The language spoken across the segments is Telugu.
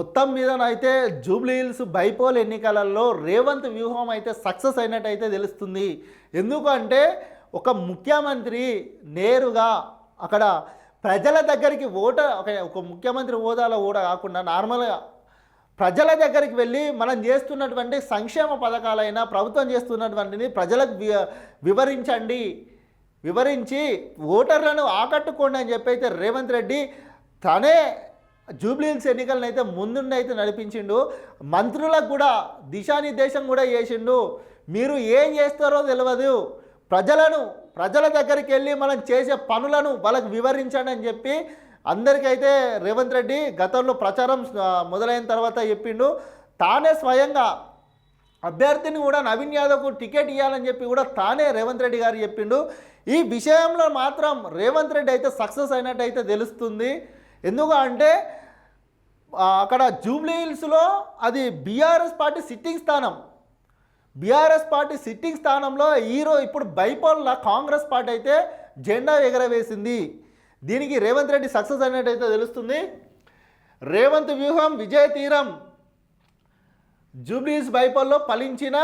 మొత్తం మీదనైతే జూబ్లీ హిల్స్ బైపోల్ ఎన్నికలలో రేవంత్ వ్యూహం అయితే సక్సెస్ అయినట్టయితే తెలుస్తుంది. ఎందుకంటే ఒక ముఖ్యమంత్రి నేరుగా అక్కడ ప్రజల దగ్గరికి ఓట ఒక ఒక ముఖ్యమంత్రి హోదాలో కూడా కాకుండా నార్మల్గా ప్రజల దగ్గరికి వెళ్ళి మనం చేస్తున్నటువంటి సంక్షేమ పథకాలైనా ప్రభుత్వం చేస్తున్నటువంటిది ప్రజలకు వి- వివరించండి. వివరించి ఓటర్లను ఆకట్టుకోండి అని చెప్పి అయితే రేవంత్ రెడ్డి తనే జూబ్లీహిల్స్ ఎన్నికలను అయితే ముందుండి అయితే నడిపించిండు మంత్రులకు కూడా దిశానిర్దేశం కూడా చేసిండు. మీరు ఏం చేస్తారో తెలియదు ప్రజలను ప్రజల దగ్గరికి వెళ్ళి మనం చేసే పనులను వాళ్ళకు వివరించండి అని చెప్పి అందరికైతే రేవంత్ రెడ్డి గతంలో ప్రచారం మొదలైన తర్వాత చెప్పిండు. తానే స్వయంగా అభ్యర్థిని కూడా నవీన్ యాదవ్కు టికెట్ ఇవ్వాలని చెప్పి కూడా తానే రేవంత్ రెడ్డి గారు చెప్పిండు. ఈ విషయంలో మాత్రం రేవంత్ రెడ్డి అయితే సక్సెస్ అయినట్టు అయితే తెలుస్తుంది. ఎందుకు అంటే అక్కడ జూబ్లీ హిల్స్లో అది బీఆర్ఎస్ పార్టీ సిట్టింగ్ స్థానం. బీఆర్ఎస్ పార్టీ సిట్టింగ్ స్థానంలో ఈరో ఇప్పుడు బైపోల్లా కాంగ్రెస్ పార్టీ అయితే జెండా ఎగరవేసింది. దీనికి రేవంత్ రెడ్డి సక్సెస్ అయినట్టయితే తెలుస్తుంది. రేవంత్ వ్యూహం విజయ తీరం. జూబ్లీస్ బైపల్లో ఫలించిన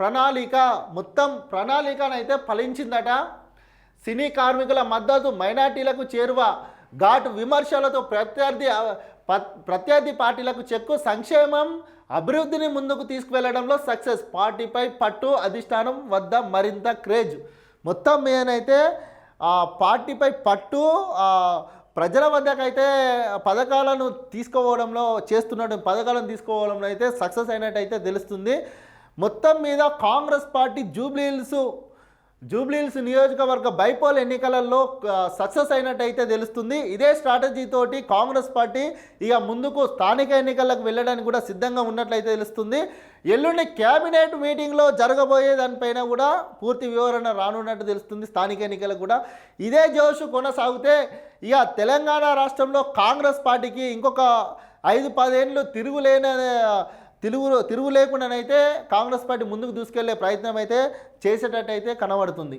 ప్రణాళిక మొత్తం ప్రణాళికనైతే ఫలించిందట సినీ కార్మికుల మద్దతు మైనార్టీలకు చేరువ. ఘాటు విమర్శలతో ప్రత్యర్థి ప్రత్యర్థి పార్టీలకు చెక్కు సంక్షేమం అభివృద్ధిని ముందుకు తీసుకువెళ్ళడంలో సక్సెస్. పార్టీపై పట్టు అధిష్టానం వద్ద మరింత క్రేజ్. మొత్తం మీదనైతే పార్టీపై పట్టు ప్రజల వద్దకైతే పథకాలను తీసుకోవడంలో చేస్తున్నట్టు పథకాలను తీసుకోవడంలో అయితే సక్సెస్ అయినట్టయితే తెలుస్తుంది. మొత్తం మీద కాంగ్రెస్ పార్టీ జూబ్లీహిల్స్ జూబ్లీహిల్స్ నియోజకవర్గ బైపోల్ ఎన్నికలలో సక్సెస్ అయినట్టయితే తెలుస్తుంది. ఇదే స్ట్రాటజీ తోటి కాంగ్రెస్ పార్టీ ఇక ముందుకు స్థానిక ఎన్నికలకు వెళ్ళడానికి కూడా సిద్ధంగా ఉన్నట్లయితే తెలుస్తుంది. ఎల్లుండి క్యాబినెట్ మీటింగ్లో జరగబోయే దానిపైన కూడా పూర్తి వివరణ రానున్నట్టు తెలుస్తుంది స్థానిక ఎన్నికలకు కూడా. ఇదే జోషు కొనసాగితే ఇక తెలంగాణ రాష్ట్రంలో కాంగ్రెస్ పార్టీకి ఇంకొక ఐదు పదేళ్ళు తిరుగులేని తిరుగు తిరుగు లేకుండానైతే కాంగ్రెస్ పార్టీ ముందుకు దూసుకెళ్ళే ప్రయత్నం అయితే చేసేటట్టయితే కనబడుతుంది.